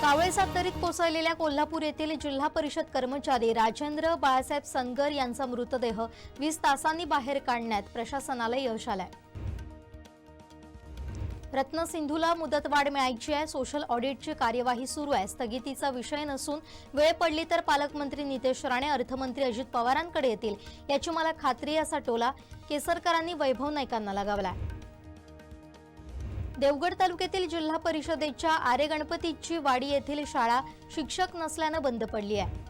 कावळेसाब सातारीत कोसळलेल्या कोल्हापूर येथील जिल्हा परिषद कर्मचारी राजेंद्र बाळासाहेब सनगर यांचा मृतदेह वीस तासांनी बाहेर काढण्यात प्रशासनाला यश आलंय. रत्नसिंधूला मुदतवाढ मिळायची आहे. सोशल ऑडिटची कार्यवाही सुरू आहे. स्थगितीचा विषय नसून वेळ पडली तर पालकमंत्री नितेश राणे अर्थमंत्री अजित पवारांकडे येतील. याची मला खात्री असा टोला केसरकरांनी वैभव नाईकांना लगावलाय. देवगड तालुक्यातील जिल्हा परिषदेच्या आरे गणपतीची वाडी येथील शाळा शिक्षक नसल्यानं बंद पडली आहे.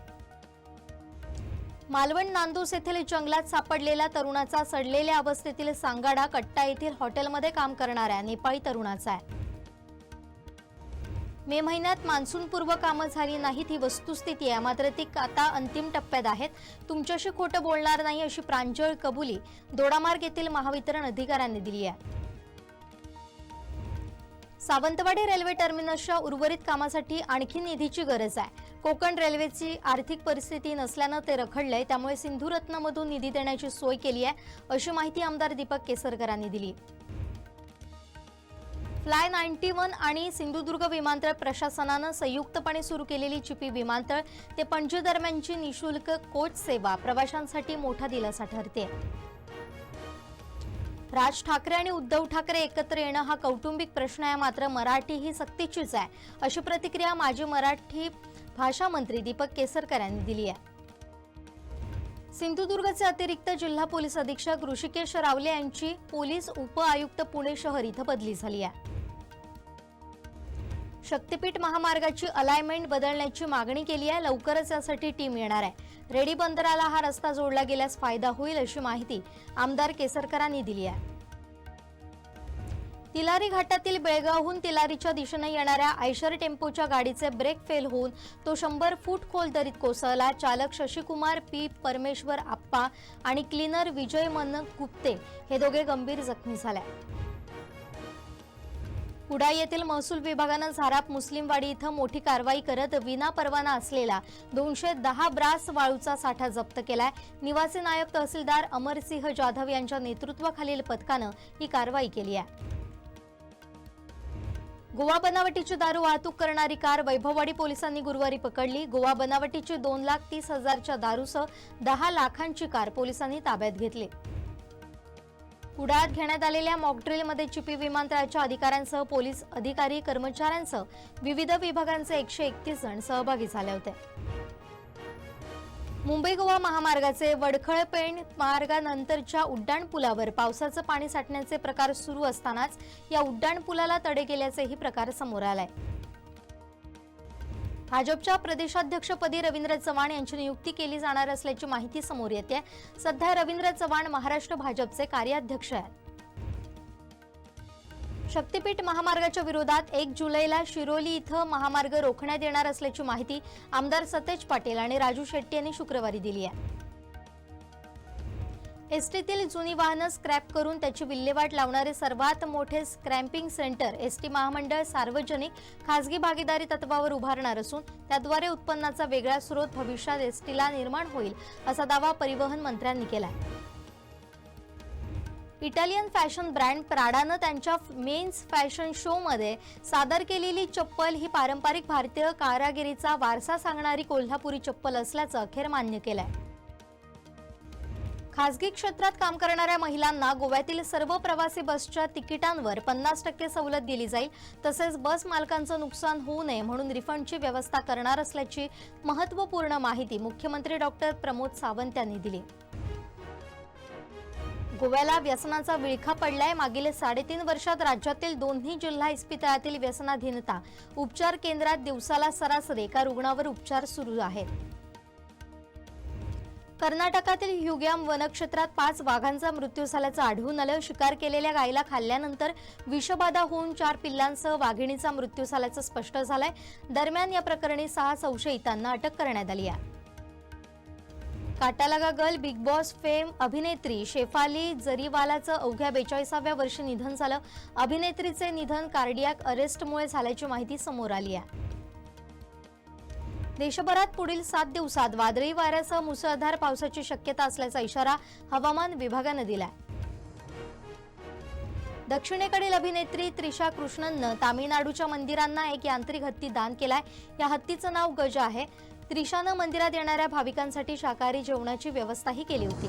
मालवण नांदूस येथील जंगलात सापडलेल्या तरुणाचा सडलेल्या अवस्थेतील सांगाडा कट्टा येथील हॉटेलमध्ये काम करणाऱ्या नेपाळी तरुणाचा आहे. मे महिन्यात मान्सूनपूर्व कामं झाली नाहीत ही वस्तुस्थिती आहे. मात्र ती आता अंतिम टप्प्यात आहेत. तुमच्याशी खोटं बोलणार नाही अशी प्रांजळ कबुली दोडामार्ग येथील महावितरण अधिकाऱ्यांनी दिली आहे. सावंतवाडी रेल्वे टर्मिनसच्या उर्वरित कामासाठी आणखी निधीची गरज आहे. कोकण रेल्वेची आर्थिक परिस्थिती नसल्यानं ते रखडलंय त्यामुळे सिंधुरत्नमधून निधी देण्याची सोय केली आहे अशी माहिती आमदार दीपक केसरकरांनी दिली. फ्लाय नाईन्टी वन आणि सिंधुदुर्ग विमानतळ प्रशासनानं संयुक्तपणे सुरू केलेली चिपी विमानतळ ते पणजी दरम्यानची निशुल्क कोच सेवा प्रवाशांसाठी मोठा दिलासा ठरते राज ठाकरे आणि उद्धव ठाकरे एकत्र येणं हा कौटुंबिक प्रश्न आहे. मात्र मराठी ही सक्तीचीच आहे. अशी प्रतिक्रिया माजी मराठी भाषा मंत्री दीपक केसरकर यांनी दिली आहे. सिंधुदुर्गचे अतिरिक्त जिल्हा पोलीस अधीक्षक ऋषिकेश रावले यांची पोलीस उप आयुक्त पुणे शहर इथं बदली झाली आहे. शक्तीपीठ महामार्गाची अलायमेंट बदलण्याची मागणी केली आहे. लवकरच यासाठी टीम येणार आहे. रेडी बंदराला हा रस्ता जोडला गेल्यास फायदा होईल अशी माहिती आमदार केसरकरांनी दिली आहे. तिलारी घाटातील बेळगावहून तिलारीच्या दिशेने येणाऱ्या आयशर टेम्पोच्या गाडीचे ब्रेक फेल होऊन तो शंभर फूट खोल दरीत कोसळला. चालक शशिकुमार पी. परमेश्वर आप्पा आणि क्लीनर विजय मन गुप्ते हे दोघे गंभीर जखमी झाले. कुडाळ येथील महसूल विभागानं झाराप मुस्लिमवाडी इथं मोठी कारवाई करत विना परवाना असलेला दोनशे दहा ब्रास वाळूचा साठा जप्त केलाय. निवासी नायब तहसीलदार अमरसिंह जाधव यांच्या नेतृत्वाखालील पथकानं ही कारवाई केली आहे. गोवा बनावटीची दारू वाहतूक करणारी कार वैभववाडी पोलिसांनी गुरुवारी पकडली. गोवा बनावटीची दोन लाख तीस हजारच्या दारूसह दहा लाखांची कार पोलिसांनी ताब्यात घेतली. कुडाळात घेण्यात आलेल्या मॉकड्रिलमध्ये चिपी विमानतळाच्या अधिकाऱ्यांसह पोलीस अधिकारी कर्मचाऱ्यांसह विविध विभागांचे एकशे एकतीस जण सहभागी झाले होते. मुंबई गोवा महामार्गाचे वडखळपेण मार्गानंतरच्या उड्डाणपुलावर पावसाचं पाणी साठण्याचे प्रकार सुरू असतानाच या उड्डाणपुलाला तडे गेल्याचेही प्रकार समोर आलाय. भाजपच्या प्रदेशाध्यक्षपदी रवींद्र चव्हाण यांची नियुक्ती केली जाणार असल्याची माहिती समोर येते. सध्या रवींद्र चव्हाण महाराष्ट्र भाजपचे कार्याध्यक्ष आहेत. शक्तीपीठ महामार्गाच्या विरोधात एक जुलैला शिरोली इथं महामार्ग रोखण्यात येणार असल्याची माहिती आमदार सतेज पाटील आणि राजू शेट्टी यांनी शुक्रवारी दिली आहे. एसटीतील जुनी वाहनं स्क्रॅप करून त्याची विल्हेवाट लावणारे सर्वात मोठे स्क्रॅम्पिंग सेंटर एसटी महामंडळ सार्वजनिक खासगी भागीदारी तत्वावर उभारणार असून त्याद्वारे उत्पन्नाचा वेगळा स्रोत भविष्यात एसटीला निर्माण होईल असा दावा परिवहन मंत्र्यांनी केलाय. इटालियन फॅशन ब्रँड प्राडानं त्यांच्या मेन्स फॅशन शोमध्ये सादर केलेली चप्पल ही पारंपरिक भारतीय कारागिरीचा वारसा सांगणारी कोल्हापुरी चप्पल असल्याचं अखेर मान्य केलं आहे खासगी क्षेत्रात काम करणाऱ्या महिलांना गोव्यातील सर्व प्रवासी बसच्या तिकिटांवर पन्नास टक्के सवलत दिली जाईल. तसेच बस मालकांचं नुकसान होऊ नये म्हणून रिफंडची व्यवस्था करणार असल्याची महत्त्वपूर्ण माहिती मुख्यमंत्री डॉक्टर प्रमोद सावंत यांनी दिली. गोव्याला व्यसनाचा विळखा पडलाय. मागील साडेतीन वर्षात राज्यातील दोन्ही जिल्हा इस्पितळातील व्यसनाधीनता. उपचार केंद्रात दिवसाला सरासरी एका रुग्णावर उपचार सुरू आहेत. कर्नाटकातील ह्युग्याम वनक्षेत्रात पाच वाघांचा मृत्यू झाल्याचं आढळून आलं. शिकार केलेल्या गायीला खाल्ल्यानंतर विषबाधा होऊन चार पिल्लांसह वाघिणीचा मृत्यू झाल्याचं स्पष्ट झालंय. दरम्यान या प्रकरणी सहा संशयितांना अटक करण्यात आली आहे. Kaanta Laga girl Bigg Boss fame अभिनेत्री शेफाली जरीवालाचं अवघ्या बेचाळीसाव्या वर्षी निधन झालं. अभिनेत्रीचे निधन कार्डियाक अरेस्टमुळे झाल्याची माहिती समोर आली आहे. देशभरात पुढील सात दिवसात वादळी वाऱ्यासह मुसळधार पावसाची शक्यता असल्याचा इशारा हवामान विभागानं दिलाय. दक्षिणेकडील अभिनेत्री त्रिशा कृष्णननं तामिळनाडूच्या मंदिरांना एक यांत्रिक हत्ती दान केलाय. या हत्तीचं नाव गज आहे. त्रिशानं मंदिरात येणाऱ्या भाविकांसाठी शाकाहारी जेवणाची व्यवस्थाही केली होती.